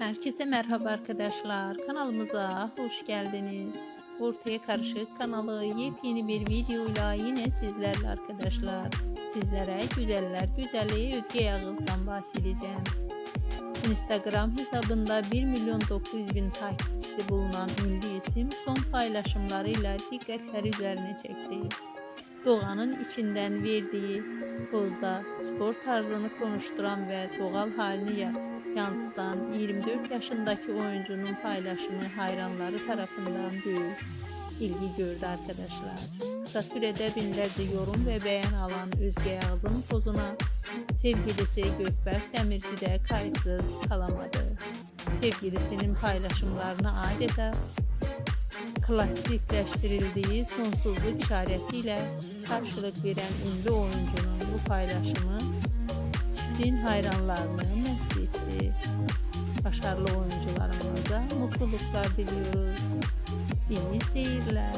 Herkese merhaba arkadaşlar. Kanalımıza hoş geldiniz. Ortaya Karışık kanalı yepyeni bir videoyla yine sizlerle arkadaşlar. Sizlere güzeller güzelliği Özge Yağız'dan bahsedeceğim. Instagram hesabında 1 milyon 900 bin takipçisi bulunan ünlü isim son paylaşımlarıyla dikkatleri üzerine çekti. Doğanın içinden verdiği pozda spor tarzını konuşturan ve doğal halini ya- yansıtan 24 yaşındaki oyuncunun paylaşımı hayranları tarafından büyük ilgi gördü arkadaşlar. Kısa sürede binlerce yorum ve beğen alan Özge Yağız'ın pozuna sevgilisi Gökberk Demirci de kayıtsız kalamadı. Sevgilisinin paylaşımlarına adeta klasikleştirildiği sonsuzluk işaretiyle karşılık veren ünlü oyuncunun paylaşımı çiftin hayranlarını etti. Başarılı oyuncularımıza mutluluklar diliyoruz. İyi seyirler.